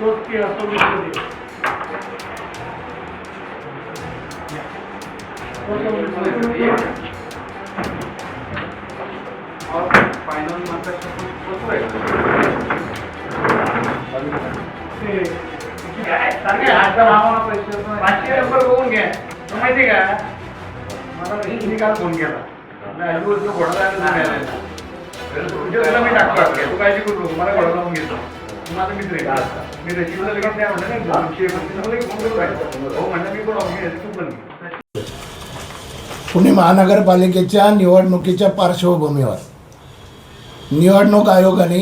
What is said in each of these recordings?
तोच की असतो वीसमध्ये. ते- काय? सांगा, आता मामाला पैसे देतो. पाचशे नंबर बघून घ्या माहिती का मला मी काल फोन केला घोडा तुला मी टाकतो. तू काळजी करू. मला घोडा लावून घेतो माझा मित्र आहे मी रजीवला लगेच नाही म्हणलं नाही आमची लगेच फोन करून राहिलो. हो म्हणलं मी पण ऑफिस तू पण पुणे महानगरपालिकेच्या निवडणुकीच्या पार्श्वभूमीवर निवडणूक आयोगाने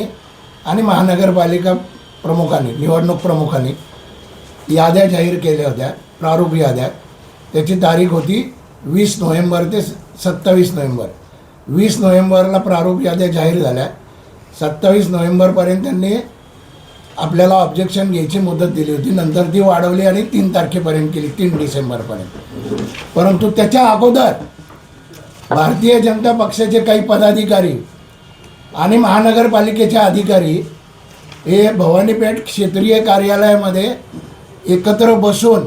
आणि महानगरपालिका प्रमुखांनी निवडणूक प्रमुखांनी याद्या जाहीर केल्या होत्या प्रारूप याद्या. त्याची तारीख होती वीस नोव्हेंबर ते सत्तावीस नोव्हेंबर. वीस नोव्हेंबरला प्रारूप याद्या जाहीर झाल्या. सत्तावीस नोव्हेंबरपर्यंत त्यांनी आपल्याला ऑब्जेक्शन घ्यायची मुदत दिली होती. नंतर ती वाढवली आणि तीन तारखेपर्यंत केली तीन डिसेंबरपर्यंत. परंतु त्याच्या अगोदर भारतीय जनता पक्षाचे काही पदाधिकारी आणि महानगरपालिकेचे अधिकारी हे भवानीपेठ क्षेत्रीय कार्यालयामध्ये एकत्र बसून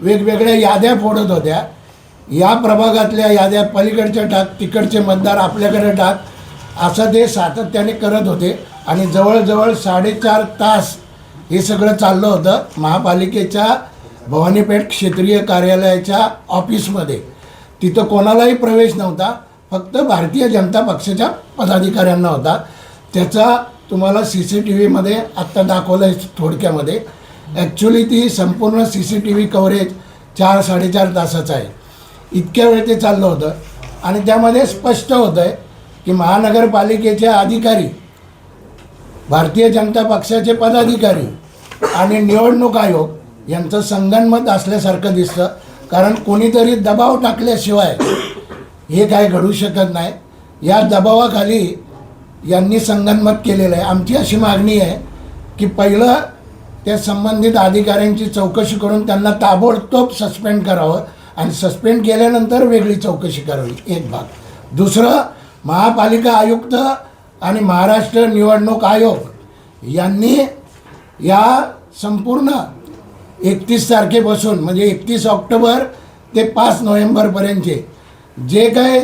वेगवेगळ्या याद्या फोडत होत्या. या प्रभागातल्या याद्या पलीकडच्या टाक तिकडचे मतदार आपल्याकडे टाक असं ते सातत्याने करत होते. आणि जवळजवळ साडेचार तास हे सगळं चाललं होतं महापालिकेच्या भवानीपेठ क्षेत्रीय कार्यालयाच्या ऑफिसमध्ये. तिथं कोणालाही प्रवेश नव्हता फक्त भारतीय जनता पक्षाच्या पदाधिकाऱ्यांना होता. त्याचा तुम्हाला सी सी टी व्हीमध्ये आत्ता दाखवलं आहे थोडक्यामध्ये. ॲक्च्युली ती संपूर्ण C C T V coverage चार साडेचार तासाचं आहे. इतक्या वेळ ते चाललं होतं. आणि त्यामध्ये स्पष्ट होतं आहे की महानगरपालिकेचे अधिकारी भारतीय जनता पक्षाचे पदाधिकारी आणि निवडणूक आयोग यांचं संगनमत असल्यासारखं दिसतं. कारण कोणीतरी दबाव टाकल्याशिवाय हे काय घडू शकत नाही. या दबावाखाली यांनी संगनमत केलेलं आहे. आमची अशी मागणी आहे की पहिलं त्या संबंधित अधिकाऱ्यांची चौकशी करून त्यांना ताबडतोब सस्पेंड करावं आणि सस्पेंड केल्यानंतर वेगळी चौकशी करावी एक भाग. दुसरं महापालिका आयुक्त आणि महाराष्ट्र निवडणूक आयोग यांनी या संपूर्ण एकतीस तारखेपासून म्हणजे एकतीस ऑक्टोबर ते पाच नोव्हेंबरपर्यंतचे जे काय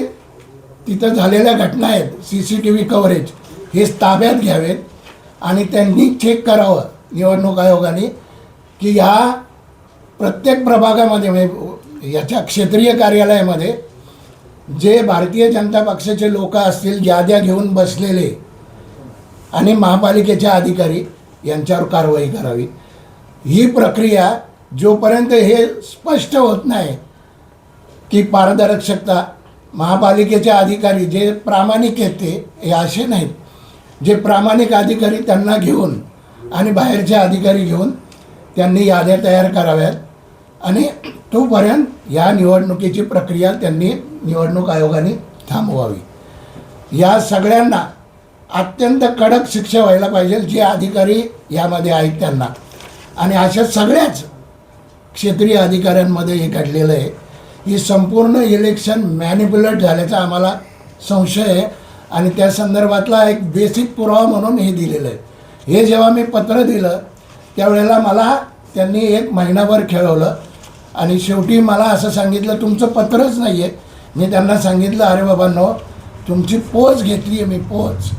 तिथं झालेल्या घटना आहेत C C T V coverage हे ताब्यात घ्यावेत आणि त्यांनी चेक करावं निवडणूक आयोगाने की ह्या प्रत्येक प्रभागामध्ये म्हणजे याच्या क्षेत्रीय कार्यालयामध्ये जे भारतीय जनता पक्षाचे लोक असतील याद्या घेऊन बसलेले आणि महापालिकेचे अधिकारी यांच्यावर कारवाई करावी. ही प्रक्रिया जोपर्यंत हे स्पष्ट होत नाही की पारदर्शकता महापालिकेचे अधिकारी जे प्रामाणिक आहेत ते हे असे नाहीत. जे प्रामाणिक अधिकारी त्यांना घेऊन आणि बाहेरचे अधिकारी घेऊन त्यांनी याद्या तयार कराव्यात आणि तोपर्यंत या निवडणुकीची प्रक्रिया त्यांनी निवडणूक आयोगाने थांबवावी. या सगळ्यांना अत्यंत कडक शिक्षा व्हायला पाहिजे जे अधिकारी यामध्ये आहेत त्यांना. आणि अशा सगळ्याच क्षेत्रीय अधिकाऱ्यांमध्ये हे घडलेलं आहे. ही संपूर्ण इलेक्शन मॅनिप्युलेट झाल्याचा आम्हाला संशय आहे. आणि त्या संदर्भातला एक बेसिक पुरावा म्हणून हे दिलेलं आहे. हे जेव्हा मी पत्र दिलं त्यावेळेला मला त्यांनी एक महिनाभर खेळवलं. आणि शेवटी मला असं सांगितलं तुमचं पत्रच नाही आहे मी त्यांना सांगितलं अरे बाबांनो तुमची पोच घेतली आहे मी पोच.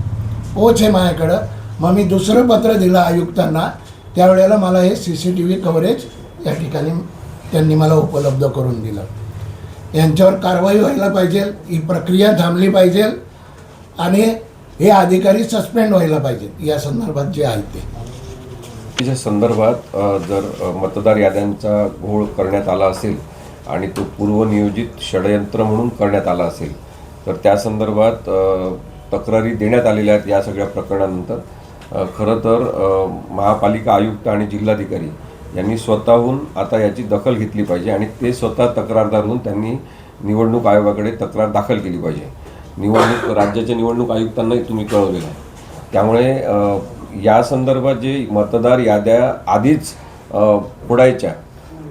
पोच आहे माझ्याकडं. मग मी दुसरं पत्र दिलं आयुक्तांना. त्यावेळेला मला हे C C T V coverage या ठिकाणी त्यांनी मला उपलब्ध करून दिलं. यांच्यावर कारवाई व्हायला पाहिजे ही प्रक्रिया थांबली पाहिजे आणि हे अधिकारी सस्पेंड व्हायला पाहिजेत या संदर्भात जे आहेत ते. तिच्या संदर्भात जर मतदार याद्यांचा घोळ करण्यात आला असेल आणि तो पूर्वनियोजित षडयंत्र म्हणून करण्यात आला असेल. तर त्या संदर्भात तक्रारी देण्यात आलेल्या आहेत या सगळ्या प्रकरणानंतर. खरं तर महापालिका आयुक्त आणि जिल्हाधिकारी यांनी स्वतःहून आता याची दखल घेतली पाहिजे आणि ते स्वतः तक्रारदार होऊन त्यांनी निवडणूक आयोगाकडे तक्रार दाखल केली पाहिजे. निवडणूक राज्याच्या निवडणूक आयुक्तांनाही तुम्ही कळवलेलं आहे. त्यामुळे या संदर्भात जे मतदार याद्या आधीच फोडायच्या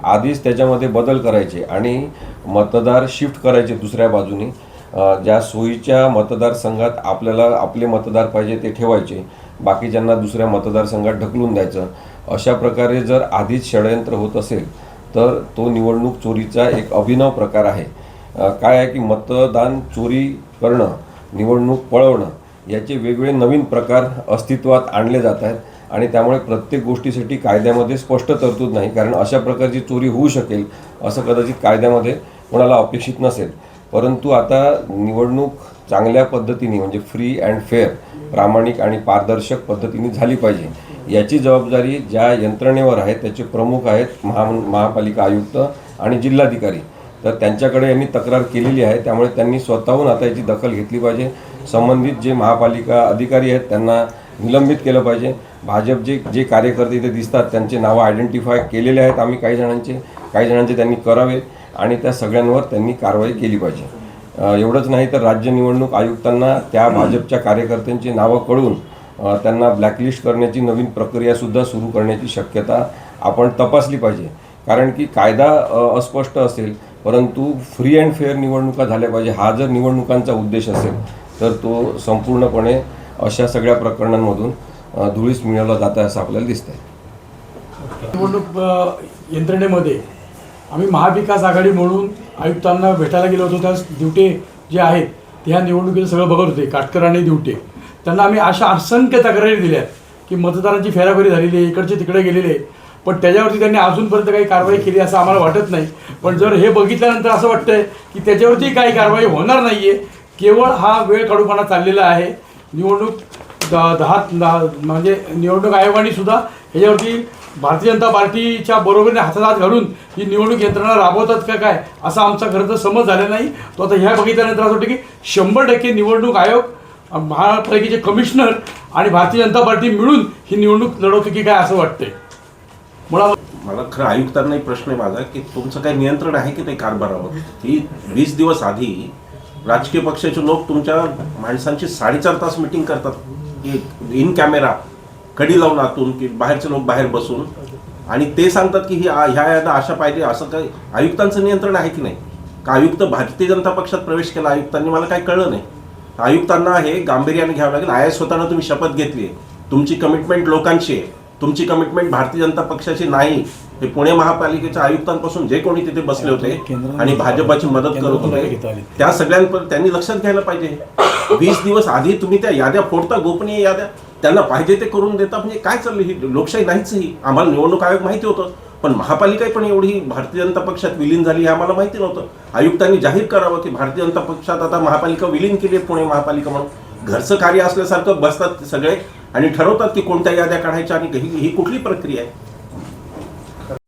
आधीच त्याच्यामध्ये बदल करायचे आणि मतदार शिफ्ट करायचे दुसऱ्या बाजूने. ज्या सोयीच्या मतदारसंघात आपल्याला आपले मतदार पाहिजे ते ठेवायचे. बाकीच्यांना दुसऱ्या मतदारसंघात ढकलून द्यायचं. अशा प्रकारे जर आधीच षडयंत्र होत असेल तर तो निवडणूक चोरीचा एक अभिनव प्रकार आहे. काय आहे की मतदान चोरी करणं निवडणूक पळवणं याचे वेगवेगळे नवीन प्रकार अस्तित्वात आणले जात आहेत. आणि त्यामुळे प्रत्येक गोष्टीसाठी कायद्यामध्ये स्पष्ट तरतूद नाही कारण अशा प्रकारची चोरी होऊ शकेल असं कदाचित कायद्यामध्ये कोणाला अपेक्षित नसेल. परंतु आता निवडणूक चांगल्या पद्धतीने म्हणजे फ्री अँड फेअर प्रामाणिक आणि पारदर्शक पद्धतीने झाली पाहिजे. याची जबाबदारी ज्या यंत्रणेवर आहे त्याचे प्रमुख आहेत महा महापालिका आयुक्त आणि जिल्हाधिकारी. तर त्यांच्याकडे यांनी तक्रार केलेली आहे त्यामुळे त्यांनी स्वतःहून आता याची दखल घेतली पाहिजे. संबंधित जे महापालिका अधिकारी आहेत त्यांना निलंबित केलं पाहिजे. भाजप जे जे कार्यकर्ते इथे दिसतात त्यांचे नावं आयडेंटिफाय केलेले आहेत आम्ही काही जणांचे काही जणांचे त्यांनी करावे आणि त्या सगळ्यांवर त्यांनी कारवाई केली पाहिजे. एवढंच नाही तर राज्य निवडणूक आयुक्तांना त्या भाजपच्या कार्यकर्त्यांची नावं कळून त्यांना ब्लॅकलिस्ट करण्याची नवीन प्रक्रियासुद्धा सुरू करण्याची शक्यता आपण तपासली पाहिजे. कारण की कायदा अस्पष्ट असेल परंतु फ्री अँड फेअर निवडणुका झाल्या पाहिजे. हा जर निवडणुकांचा उद्देश असेल तर तो संपूर्णपणे अशा सगळ्या प्रकरणांमधून धुळीस मिळवला जात आहे असं आपल्याला दिसतंय. निवडणूक यंत्रणेमध्ये आम्ही महाविकास आघाडी म्हणून आयुक्तांना भेटायला गेलो होतो. त्या दिवटे जे आहेत ते ह्या निवडणुकीचं सगळं बघत होते. काटकर आणि दिवटे. त्यांना आम्ही अशा असंख्य तक्रारी दिल्या की मतदारांची फेराफेरी झालेली आहे इकडचे तिकडे गेलेले आहे. पण त्याच्यावरती त्यांनी अजूनपर्यंत काही कारवाई केली असं आम्हाला वाटत नाही. पण जर हे बघितल्यानंतर असं वाटतंय की त्याच्यावरती काही कारवाई होणार नाही आहे केवळ हा वेळ काढूपणा चाललेला आहे. निवडणूक द- दहा म्हणजे निवडणूक आयोगाने सुद्धा ह्याच्यावरती भारतीय जनता पार्टीच्या बरोबरीने हातात हात घालून ही निवडणूक यंत्रणा राबवतात का काय असा आमचा खरं तर समज झाला नाही. तो आता ह्या बघितल्यानंतर असं वाटतं की शंभर टक्के निवडणूक आयोग महापालिकेचे कमिशनर आणि भारतीय जनता पार्टी मिळून ही निवडणूक लढवते की काय असं वाटतंय? मला मला खरं आयुक्तांनाही प्रश्न आहे माझा की तुमचं काही नियंत्रण आहे की नाही कारभारावर? ही वीस दिवस आधी राजकीय पक्षाचे लोक तुमच्या माणसांची साडेचार तास मिटिंग करतात. इन कॅमेरा कडी लावून आतून की बाहेरचे लोक बाहेर बसून. आणि ते सांगतात की ही ह्या यादा अशा पाहिजे असं काही आयुक्तांचं नियंत्रण आहे की नाही? का आयुक्त भारतीय जनता पक्षात प्रवेश केला? आयुक्तांनी मला काही कळलं नाही. आयुक्तांना हे गांभीर्याने घ्यावं लागेल. आय एस तुम्ही शपथ घेतली आहे. तुमची कमिटमेंट लोकांची आहे. तुमची कमिटमेंट भारतीय जनता पक्षाची नाही. हे पुणे महापालिकेच्या आयुक्तांपासून जे कोणी तिथे बसले होते आणि भाजपाची मदत करत होते त्या सगळ्यांपर त्यांनी लक्षात घ्यायला पाहिजे. वीस दिवस आधी तुम्ही त्या याद्या फोडता गोपनीय याद्या. त्यांना पाहिजे ते करून देता म्हणजे काय चाललं? ही लोकशाही नाहीच ही आम्हाला निवडणूक आयोग माहिती होतं पण महापालिका पण एवढी भारतीय जनता पक्षात विलीन झाली हे आम्हाला माहिती नव्हतं. आयुक्तांनी जाहीर करावं की भारतीय जनता पक्षात आता महापालिका विलीन केली आहे पुणे महापालिका म्हणून. घरचं कार्य असल्यासारखं बसतात ते सगळे आणि ठरवतात की कोणत्या याद्या काढायच्या आणि ही कुठली प्रक्रिया आहे.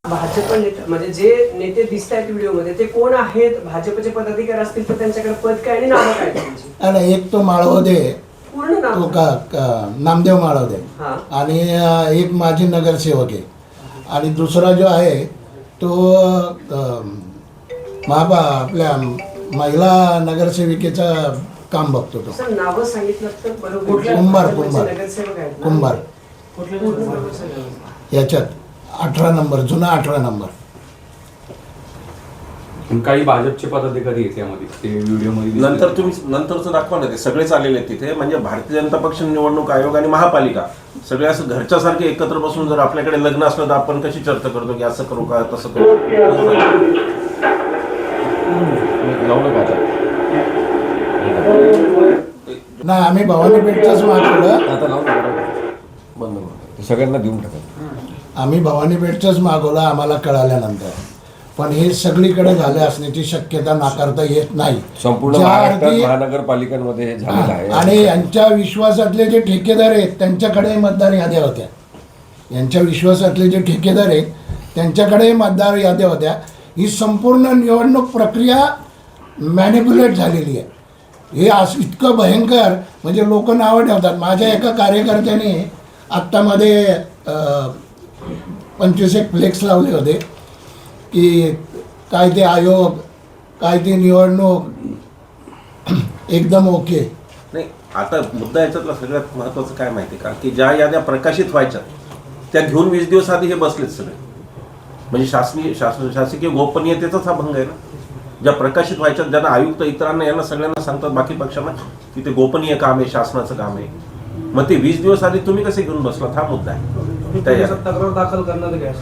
भाजप नेते म्हणजे जे नेते दिसत आहेत व्हिडिओमध्ये ते कोण आहेत? भाजपचे पदाधिकारी असतील तर त्यांच्याकडे पद काय आणि नावं काय त्यांची? आणि एक तो माळवदे. पूर्ण तो नाव का का- नामदेव माळवदे. हा. आणि अ, एक माजी नगरसेवक आहे. आणि दुसरा जो आहे तो अ, महापा आपल्या महिला नगरसेविकेचा काम बघतो तो. सर नावं सांगितलं तर बरोबर. कुंभार, कुंभार. नगरसेवक आहेत ना? कुंभार. याच्यात. अठरा नंबर जुना अठरा नंबर पण काही भाजपचे पदाधिकारी आहेत त्यामध्ये ते व्हिडिओमध्ये दिसले. नंतर तुम्ही नंतरचं दाखवा ना ते सगळेच आलेले आहेत तिथे म्हणजे भारतीय जनता पक्ष निवडणूक आयोग आणि महापालिका सगळे असं घरच्यासारखे एकत्र बसून जर आपल्याकडे लग्न असलं तर आपण कशी चर्चा करतो की असं करू का तसं करू लावलं का आता? ना आम्ही भवानी पेठचंच मागवलं आता लावलं. बंद करू. सगळ्यांना देऊन टाका आम्ही भवानी पेठचंच मागवलं आम्हाला कळाल्यानंतर. पण हे सगळीकडे झाले असण्याची शक्यता नाकारता येत नाही. संपूर्ण ज्या महाराष्ट्रात अर्थी- महानगरपालिकांमध्ये हे झालेलं आहे. आणि यांच्या विश्वासातले जे ठेकेदार आहेत त्यांच्याकडे मतदार याद्या होत्या. यांच्या विश्वासातले जे ठेकेदार आहेत त्यांच्याकडे मतदार याद्या होत्या. ही संपूर्ण निवडणूक प्रक्रिया मॅनिप्युलेट झालेली आहे. हे असं इतकं भयंकर म्हणजे लोक नावं ठेवतात. माझ्या एका कार्यकर्त्याने आत्तामध्ये अं, पंचवीस एक फ्लेक्स लावले होते की काय ते आयोग काय ते निवडणूक एकदम ओके. नाही आता मुद्दा याच्यातला सगळ्यात महत्वाचं काय माहिती का? की ज्या याद्या प्रकाशित व्हायच्या त्या घेऊन वीस दिवस आधी हे बसलेत सगळे. म्हणजे शासनीय शासन शासकीय गोपनीयतेचाच हा भंग आहे ना? ज्या प्रकाशित व्हायच्या ज्यांना आयुक्त इतरांना यांना सगळ्यांना सांगतात बाकी पक्षांना की ते गोपनीय काम आहे शासनाचं काम आहे. मग ते वीस दिवस आधी तुम्ही कसे घेऊन बसलात? हा मुद्दा आहे. त्याच्या- तक्रार दाखल करणार काय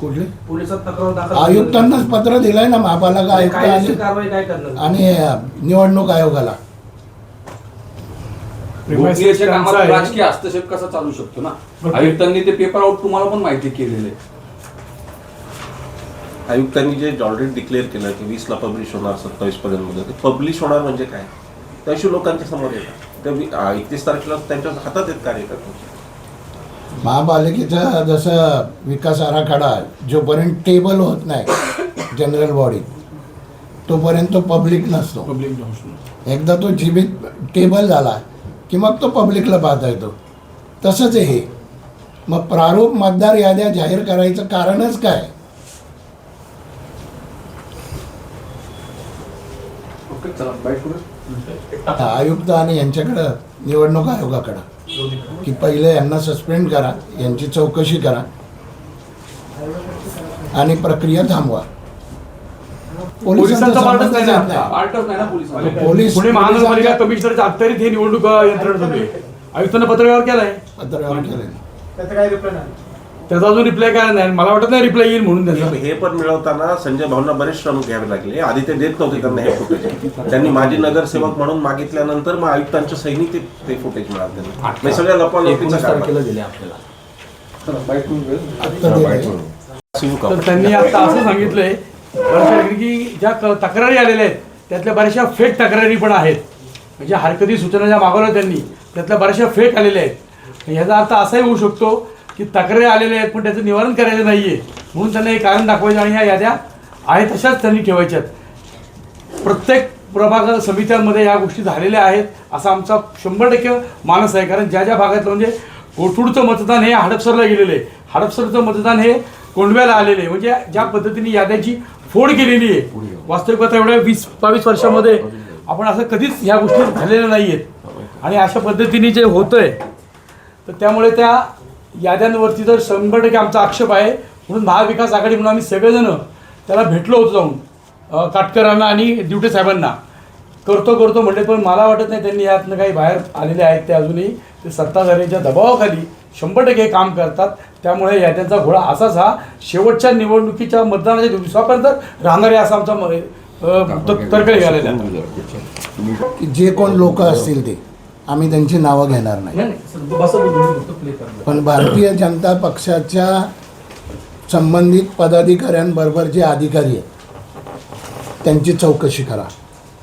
कुठले? पोलिसात तक्रार दाखल आयुक्तांनाच पत्र दिलंय ना महापालिका आयुक्त कायदेशीर आणि कारवाई काय करणार आणि निवडणूक आयोगाला. कामात आहे. राजकीय हस्तक्षेप कसा चालू शकतो ना? आयुक्तांनी ते पेपर आउट तुम्हाला पण माहिती केलेले आयुक्तांनी जे ऑलरेडी डिक्लेअर केलं की वीसला पब्लिश होणार सत्तावीस पर्यंत मध्ये. ते पब्लिश होणार म्हणजे काय? त्याशी लोकांच्या समोर येतात त्या एकतीस तारखेला त्यांच्या हातात आहेत कार्यकर्ते. महापालिकेचा जसं विकास आराखडा जोपर्यंत टेबल होत नाही जनरल बॉडी तोपर्यंत तो पब्लिक नसतो. पब्लिक एकदा तो जीवित टेबल झाला की मग तो पब्लिकला पाहता येतो. तसंच आहे हे. मग प्रारूप मतदार याद्या जाहीर करायचं कारणच काय? आयुक्त आणि यांच्याकडं निवडणूक आयोगाकडं. की पहिले यांना सस्पेंड करा यांची चौकशी करा आणि प्रक्रिया थांबवा. पोलिसांचा पार्टच नाही ना. नाही. पार्टच नाही ना पोलीस पोलीस पुणे महानगरपालिका पोलिसांच्या कमिशनरच्या अखत्यारीत हे निवडणूक यंत्रणा चालू आहे. आयुक्तांना पत्र व्यवहार केलाय. पत्रावर केले त्याचा अजून रिप्लाय काय नाही. मला वाटत नाही रिप्लाय येईल म्हणून त्यांचा. हे पण मिळवताना संजय भाऊंना बरेच श्रम घ्यावे लागले. आधी ते देत नव्हते त्यांना हे फुटेज त्यांनी माजी नगरसेवक म्हणून मागितल्यानंतर मग आयुक्तांच्या सैनिक ते ते फुटेज मिळाले त्यांना. म्हणजे सगळ्या लपवा तारखेला दिले आपल्याला. हा. तर त्यांनी आता असं सांगितलंय की ज्या तक्रारी आलेल्या आहेत त्यातल्या बऱ्याचशा फेक तक्रारी पण आहेत. म्हणजे हरकती सूचना ज्या मागवल्या त्यांनी त्यातल्या बऱ्याचशा फेक आलेल्या आहेत. याचा अर्थ असाही होऊ शकतो की तक्रारी आलेल्या आहेत पण त्याचं निवारण करायचं नाही आहे म्हणून त्यांना हे कारण दाखवायचं आणि ह्या याद्या आहेत तशाच त्यांनी ठेवायच्यात प्रत्येक प्रभाग समित्यांमध्ये या गोष्टी झालेल्या आहेत असा आमचा शंभर टक्के मानस आहे. कारण ज्या ज्या भागातलं म्हणजे कोथरूडचं मतदान हे हडपसरला गेलेलं आहे. हडपसरचं मतदान हे कोंडव्याला आलेलं आहे. म्हणजे ज्या पद्धतीने याद्याची फोड केलेली आहे. वास्तविकता एवढ्या वीस बावीस वर्षामध्ये आपण असं कधीच ह्या गोष्टी झालेल्या नाही आहेत आणि अशा पद्धतीने जे होतं आहे तर त्यामुळे त्या याद्यांवरती तर शंभर टक्के आमचा आक्षेप आहे. म्हणून महाविकास आघाडी म्हणून आम्ही सगळेजण त्याला भेटलो होतो जाऊन काटकरांना आणि दिवटे साहेबांना. करतो करतो म्हणले पण मला वाटत नाही त्यांनी यातनं काही बाहेर आलेले आहेत ते अजूनही. ते सत्ताधाऱ्यांच्या दबावाखाली शंभर टक्के हे काम करतात. त्यामुळे याद्यांचा घोळा असाच हा. शेवटच्या निवडणुकीच्या मतदानाच्या दिवसापर्यंत राहणार आहे असा आमचा तर्क निघालेला आहे. तुम्ही की जे कोण लोक असतील ते. आम्ही त्यांची नावं घेणार नाही. पण भारतीय जनता पक्षाच्या संबंधित पदाधिकाऱ्यांबरोबर जे अधिकारी आहेत त्यांची चौकशी करा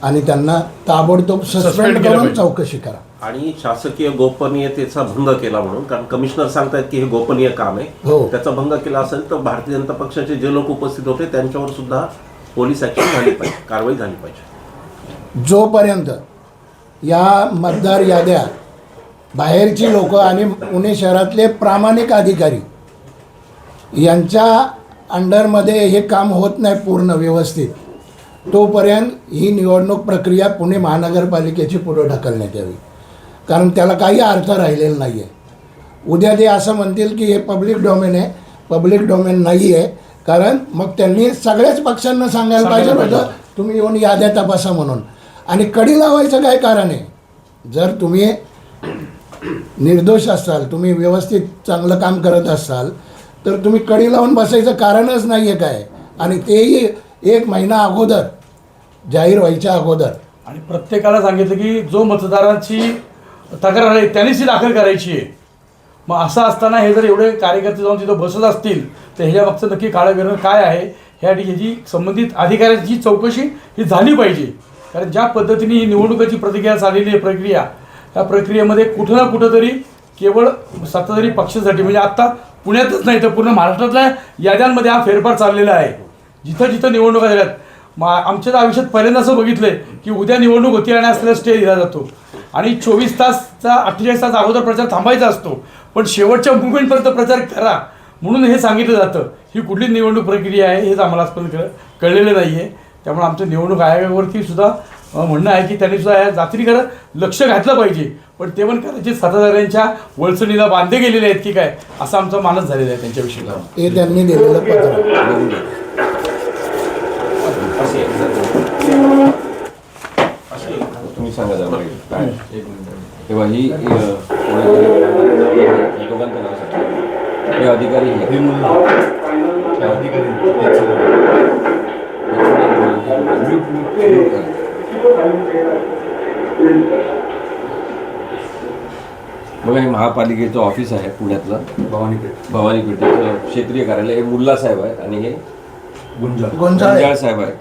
आणि त्यांना ताबडतोब सस्पेंड करून. चौकशी करा. आणि शासकीय गोपनीयतेचा भंग केला म्हणून कारण कमिशनर सांगतायत की हे गोपनीय काम आहे. हो. त्याचा भंग केला असेल तर भारतीय जनता पक्षाचे जे लोक उपस्थित होते त्यांच्यावर सुद्धा पोलीस ऍक्शन झाली पाहिजे कारवाई झाली पाहिजे. जोपर्यंत या मतदार याद्या बाहेरची लोक आणि पुणे शहरातले प्रामाणिक अधिकारी यांच्या अंडरमध्ये हे काम होत नाही पूर्ण व्यवस्थित. तोपर्यंत ही निवडणूक प्रक्रिया पुणे महानगरपालिकेची पुढे ढकलण्यात यावी. कारण त्याला काही अर्थ राहिलेला नाही आहे उद्या ते असं म्हणतील की हे पब्लिक डोमेन आहे. पब्लिक डोमेन नाही आहे कारण मग त्यांनी सगळ्याच पक्षांना सांगायला पाहिजे होतं. तुम्ही येऊन याद्या तपासा म्हणून. आणि कडी लावायचं काय कारण आहे? जर तुम्ही निर्दोष असाल तुम्ही व्यवस्थित चांगलं काम करत असाल तर तुम्ही कडी लावून बसायचं कारणच नाही आहे काय? आणि तेही एक महिना अगोदर जाहीर व्हायच्या अगोदर. आणि प्रत्येकाला सांगितलं की जो मतदारांची तक्रार आहे त्यांनीच ती दाखल करायची आहे. मग असं असताना हे जर एवढे कार्यकर्ते जाऊन तिथं बसत असतील तर ह्याच्या मागचं नक्की काळं काय आहे? ह्या ह्याची संबंधित अधिकाऱ्यांची चौकशी ही झाली पाहिजे. कारण ज्या पद्धतीने ही निवडणुकीची प्रतिक्रिया झालेली आहे प्रक्रिया त्या प्रक्रियेमध्ये कुठं ना कुठं तरी केवळ सत्ताधारी पक्षासाठी म्हणजे आत्ता पुण्यातच नाही तर पूर्ण महाराष्ट्रातल्या याद्यांमध्ये हा फेरफार चाललेला आहे. जिथं जिथं निवडणुका झाल्यात. मा आमच्या तर आयुष्यात पहिल्यांदा असं बघितलंय की उद्या निवडणूक होती आणि असलेला स्टे दिला जातो. आणि चोवीस तासचा अठ्ठेचाळीस तास अगोदर प्रचार थांबायचा असतो. पण शेवटच्या मुवमेंटपर्यंत प्रचार करा म्हणून हे सांगितलं जातं. ही कुठली निवडणूक प्रक्रिया आहे हेच आम्हाला आजपर्यंत कळ कळलेलं नाही आहे त्यामुळे आमचं निवडणूक आयोगावरती सुद्धा म्हणणं आहे की त्यांनी सुद्धा या जातीकडं लक्ष घातलं पाहिजे. पण ते पण कदाचित सत्ताधाऱ्यांच्या वळसणीला बांधले गेलेले आहेत की काय असा आमचा मानस झालेला आहे त्यांच्याविषयी हे त्यांनी दिलेलं पत्र. तुम्ही सांगा काय? तेव्हा ही दोघांचं नाव हे अधिकारी हे बघा हे महापालिकेचं ऑफिस आहे पुण्यातलं. भवानीपेठ. भवानी पेठेचं क्षेत्रीय कार्यालय हे मुल्ला साहेब आहेत आणि हे गुंजाळ. गोंजाळे साहेब आहेत.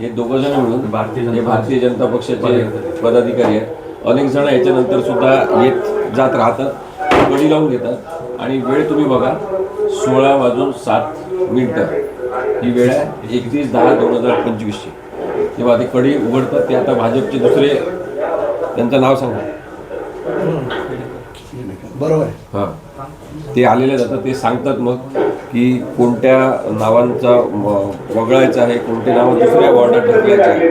हे दोघं जण मिळून भारतीय जनता हे भारतीय जनता पक्षाचे पदाधिकारी आहेत. अनेक जण याच्यानंतर सुद्धा येत जात राहतात. कडी लावून घेतात. आणि वेळ तुम्ही बघा सोळा वाजून सात मिनिटं. ही वेळ आहे एकतीस दहा दोन हजार पंचवीसची. तेव्हा ते कडी उघडतात ते आता भाजपचे दुसरे त्यांचं नाव सांगा. बरोबर. आहे हां. ते आलेले जातात ते सांगतात मग की कोणत्या नावांचा वगळायचं आहे कोणते नावं दुसऱ्या वॉर्डात ढकलायचे आहे.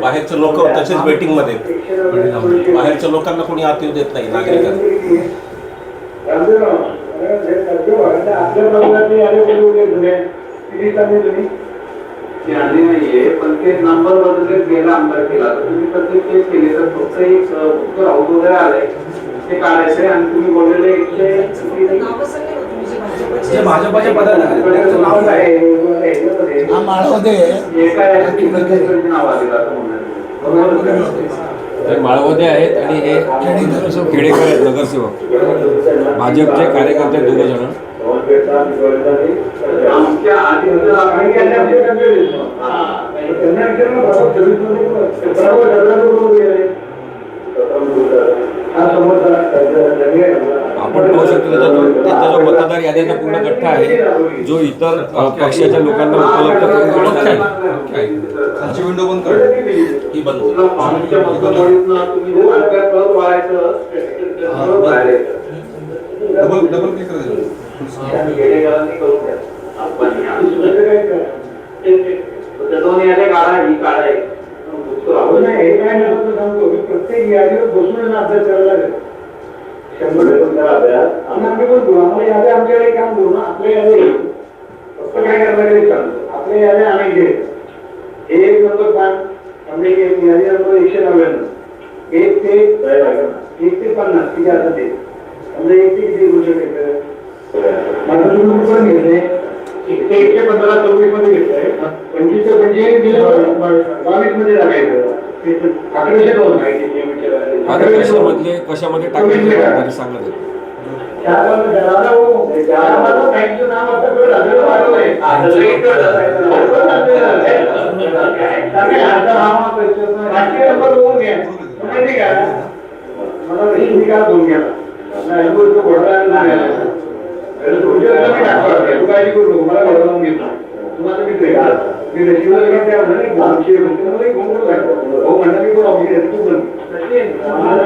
बाहेरचे लोक तसेच वेटिंगमध्ये आहेत. बाहेरच्या लोकांना कोणी आत येऊ देत नाही नागरिकांना. आली नाहीये पण ते नंबर बदलले गेला आमदार केला तर तुम्ही प्रत्येक केस केली तर फक्त एक अ, उत्तर आऊट वगैरे आलंय ते काढायचंय आणि तुम्ही बोललेले एकशे जे भाजपचे पदाधिकारी नाव आहे? हा एका नाव आलेलं तर माळवदे आहेत आणि हे खेडेकर आहेत नगरसेवक. भाजपचे कार्यकर्ते दोघं जण. आमच्या आधी आपण पाहू शकतो त्याचा जो मतदार याद्यांचा पूर्ण गठ्ठा आहे जो इतर पक्षाच्या लोकांना उपलब्ध करून देण्यात आला खालची विंडो बंद कर. ही बंद. डबल डबल क्लिक करायचं ही. हो हे प्रत्येक यादीवर बसून अभ्यास करायला लागेल. शंभर आम्ही बोलतो आम्हाला याद्या आमच्याकडे काम करू ना आपल्या घेऊ फक्त काय लागेल सांगतो. आपल्या याद्या आम्ही घे. एक नंबर सांग आम्ही एक यादी नंबर एकशे नव्याण्णव. एक ते एक ते पन्नास किती असं ते? म्हणजे एक ते किती करू शकते माझं तुम्ही कुठं घेतले. ते एकशे पंधरा सव्वीसमध्ये घेतलंय पंचवीस ते पंचेचाळीस दिलं बावीसमध्ये टाकायचं अकराशे दोन आता कशामधले कशामध्ये टाकायचे तरी सांगत हो. नंबर बघून घ्या. तुम्हाला मी. मी त्या म्हणाले, आमची मला एक. भाऊ मी हे हे. हे, हा,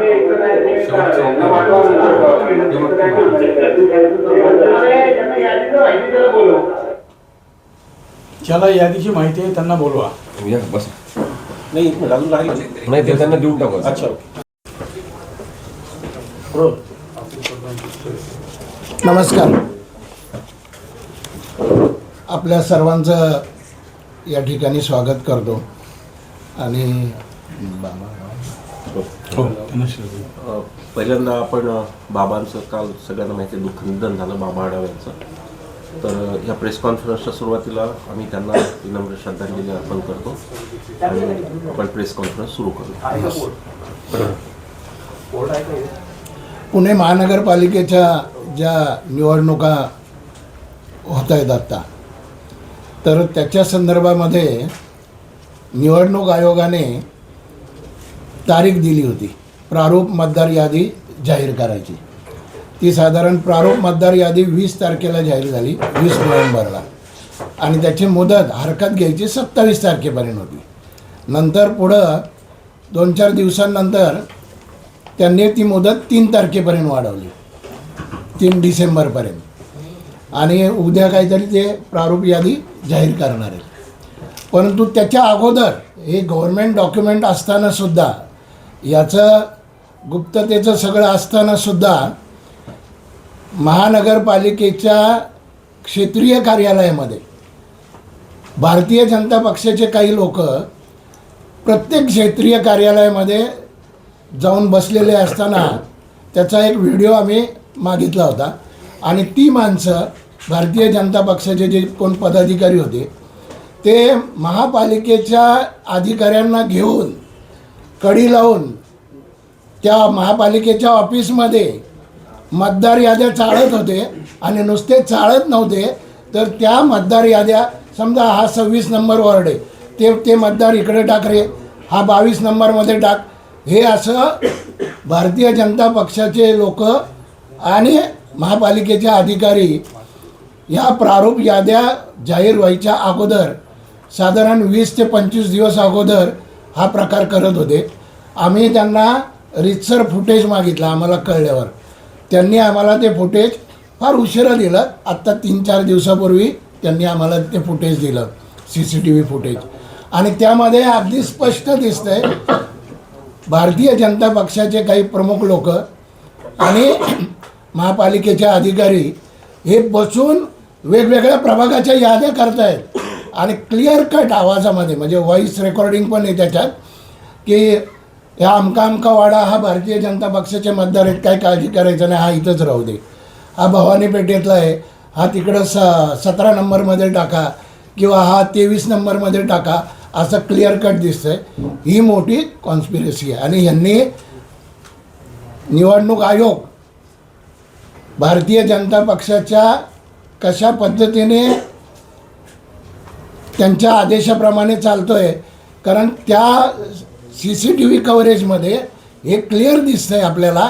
हे ते. ज्याला यादीची माहिती आहे त्यांना बोलवा या बस नाही एक मिनिट अजून नाही ते त्यांना देऊन टाकू अच्छा नमस्कार. आपल्या सर्वांचं या ठिकाणी स्वागत करतो. आणि हो पहिल्यांदा आपण बाबांचं काल सगळ्यांना माहिती दुःख निधन झालं बाबा आढाव यांचं तर ह्या प्रेस कॉन्फरन्सच्या सुरुवातीला आम्ही त्यांना विनम्र श्रद्धांजली अर्पण करतो. आणि आपण प्रेस कॉन्फरन्स सुरू करू. पुणे महानगरपालिकेच्या ज्या निवडणुका होत आहेत आत्ता तर त्याच्या संदर्भामध्ये निवडणूक आयोगाने तारीख दिली होती. प्रारूप मतदार यादी जाहीर करायची. ती साधारण प्रारूप मतदार यादी वीस तारखेला जाहीर झाली वीस नोव्हेंबरला. आणि त्याची मुदत हरकत घ्यायची सत्तावीस तारखेपर्यंत होती. नंतर पुढं दोन चार दिवसांनंतर त्यांनी ती मुदत तीन तारखेपर्यंत वाढवली. तीन डिसेंबरपर्यंत. आणि उद्या काहीतरी ते प्रारूप यादी जाहीर करणार आहे परंतु त्याच्या अगोदर हे गव्हर्मेंट डॉक्युमेंट असतानासुद्धा याचं गुप्ततेचं सगळं असतानासुद्धा महानगरपालिकेच्या क्षेत्रीय कार्यालयामध्ये भारतीय जनता पक्षाचे काही लोक प्रत्येक क्षेत्रीय कार्यालयामध्ये जाऊन बसलेले असताना त्याचा एक व्हिडिओ आम्ही मागितला होता. आणि ती माणसं भारतीय जनता पक्षाचे जे कोण पदाधिकारी होते ते महापालिकेच्या अधिकाऱ्यांना घेऊन कडी लावून त्या महापालिकेच्या ऑफिसमध्ये मतदार याद्या चाळत होते आणि नुसते चाळत नव्हते तर त्या मतदार याद्या समजा हा सव्वीस नंबर वॉर्ड आहे ते ते मतदार इकडे टाकरे हा बावीस नंबरमध्ये टाक हे असं भारतीय जनता पक्षाचे लोक आणि महापालिकेचे अधिकारी या प्रारूप याद्या जाहीर व्हायच्या अगोदर साधारण वीस ते पंचवीस दिवस अगोदर हा प्रकार करत होते. आम्ही त्यांना रितसर फुटेज मागितलं आम्हाला कळल्यावर. त्यांनी आम्हाला ते फुटेज फार उशिरा दिलं. आत्ता तीन चार दिवसापूर्वी त्यांनी आम्हाला ते फुटेज दिलं C C T V footage आणि त्यामध्ये अगदी स्पष्ट दिसतंय भारतीय जनता पक्षाचे काही प्रमुख लोक आणि महापालिकेचे अधिकारी हे बसून वेगवेगळ्या प्रभागाच्या याद्या करतायत. आणि क्लिअर कट आवाजामध्ये म्हणजे व्हॉईस रेकॉर्डिंग पण आहे त्याच्यात की ह्या अमका अमका वाडा हा भारतीय जनता पक्षाचे मतदार आहेत काय काळजी करायचं नाही हा इथंच राहू दे. हा भवानी पेठेतला आहे हा तिकडं स सतरा नंबरमध्ये टाका किंवा हा तेवीस नंबरमध्ये टाका. असं क्लिअर कट दिसतंय. ही मोठी कॉन्स्पिरसी आहे. आणि यांनी निवडणूक आयोग भारतीय जनता पक्षाच्या कशा पद्धतीने त्यांच्या आदेशाप्रमाणे चालतो आहे कारण त्या सी सी टी व्ही कव्हरेजमध्ये हे क्लिअर दिसतं आहे आपल्याला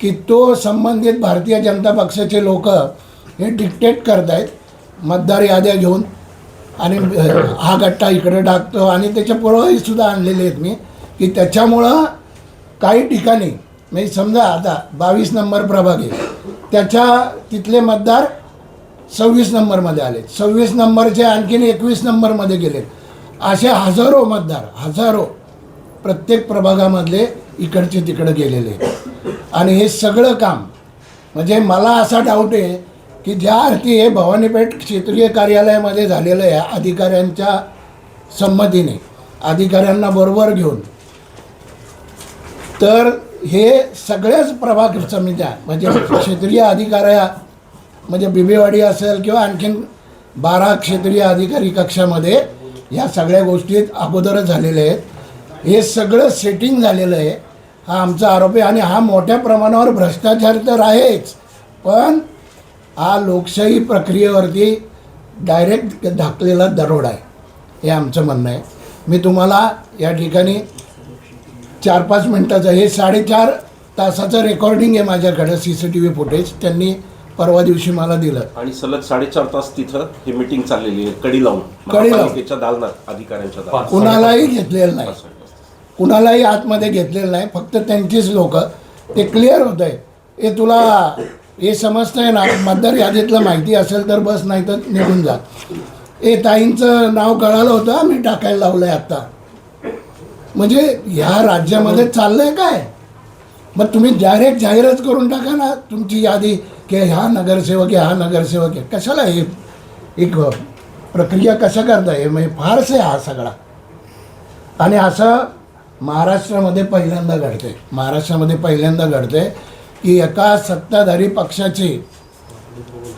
की तो संबंधित भारतीय जनता पक्षाचे लोक हे डिक्टेट करत आहेत मतदार याद्या घेऊन. आणि हा गट्टा इकडे टाकतो आणि त्याच्या सुद्धा आणलेले आहेत मी की त्याच्यामुळं काही ठिकाणी म्हणजे समजा आता बावीस नंबर प्रभाग आहे त्याच्या तिथले मतदार सव्वीस नंबरमध्ये आले. सव्वीस नंबरचे आणखीन एकवीस नंबरमध्ये गेले. असे हजारो मतदार हजारो प्रत्येक प्रभागामधले इकडचे तिकडे गेलेले आणि हे सगळं काम म्हणजे मला असा डाऊट आहे की ज्या अर्थी हे भवानीपेठ क्षेत्रीय कार्यालयामध्ये झालेलं आहे अधिकाऱ्यांच्या संमतीने अधिकाऱ्यांना बरोबर घेऊन. तर हे सगळ्याच प्रभाग समित्या म्हणजे क्षेत्रीय अधिकाऱ्या म्हणजे बिबेवाडी असेल किंवा आणखीन बारा क्षेत्रीय अधिकारी कक्षामध्ये या सगळ्या गोष्टी अगोदरच झालेल्या आहेत. हे सगळं सेटिंग झालेलं आहे. हा आमचा आरोप आहे आणि हा मोठ्या प्रमाणावर भ्रष्टाचार तर आहेच पण हा लोकशाही प्रक्रियेवरती डायरेक्ट धाकलेला दरोडा आहे. हे आमचं म्हणणं आहे. मी तुम्हाला या ठिकाणी चार पाच मिनटाचं हे साडेचार तासाचं रेकॉर्डिंग आहे माझ्याकडे C C T V footage त्यांनी परवा दिवशी मला दिलं. आणि सलग साडेचार तास तिथं ही मीटिंग चाललेली आहे कडी लावून. कडी लावून. दालनात अधिकाऱ्यांच्या दालनात. कुणालाही घेतलेलं नाही. कुणालाही आतमध्ये घेतलेलं नाही. फक्त त्यांचीच लोक. ते क्लिअर होत आहे हे तुला हे समजतंय ना मतदार यादीतलं माहिती असेल तर बस नाही तर निघून जा. ए ताईंचं नाव कळालं होतं मी टाकायला लावलंय आत्ता म्हणजे ह्या राज्यामध्ये चाललंय काय? मग तुम्ही डायरेक्ट जाहीरच करून टाका ना तुमची यादी की ह्या नगरसेवक आहे हा नगरसेवक आहे. कशाला हे एक प्रक्रिया कशा करताय हे म्हणजे फारच आहे हा सगळा. आणि असं महाराष्ट्रामध्ये पहिल्यांदा घडते महाराष्ट्रामध्ये पहिल्यांदा घडते की एका सत्ताधारी पक्षाचे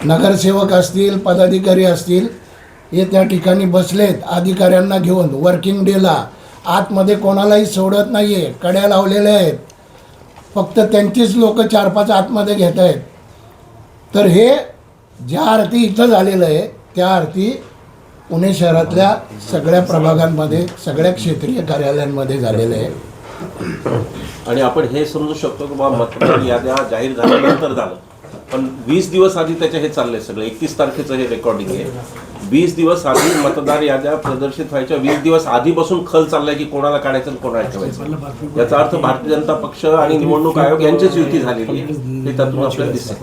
नगरसेवक असतील पदाधिकारी असतील हे त्या ठिकाणी बसलेत अधिकाऱ्यांना घेऊन वर्किंग डेला आतमध्ये कोणालाही सोडत नाही आहे कड्या लावलेल्या आहेत. फक्त त्यांचीच लोक चार पाच आतमध्ये घेत आहेत. तर हे ज्या अर्थी इथं झालेलं आहे त्या अर्थी पुणे शहरातल्या सगळ्या प्रभागांमध्ये सगळ्या क्षेत्रीय कार्यालयांमध्ये झालेलं आहे. आणि आपण हे समजू शकतो की बाबा मतदार याद्या जाहीर झाल्यानंतर झालं. पण वीस दिवस आधी त्याचे हे चाललंय सगळं. एकतीस तारखेचं हे रेकॉर्डिंग आहे. वीस दिवस आधी मतदार याद्या प्रदर्शित व्हायच्या वीस दिवस आधीपासून खल चाललाय की कोणाला काढायचं कोणाला ठेवायचं. याचा अर्थ भारतीय जनता पक्ष आणि निवडणूक आयोग यांचीच युती झालेली आहे. हे त्यातून आपल्याला दिसतं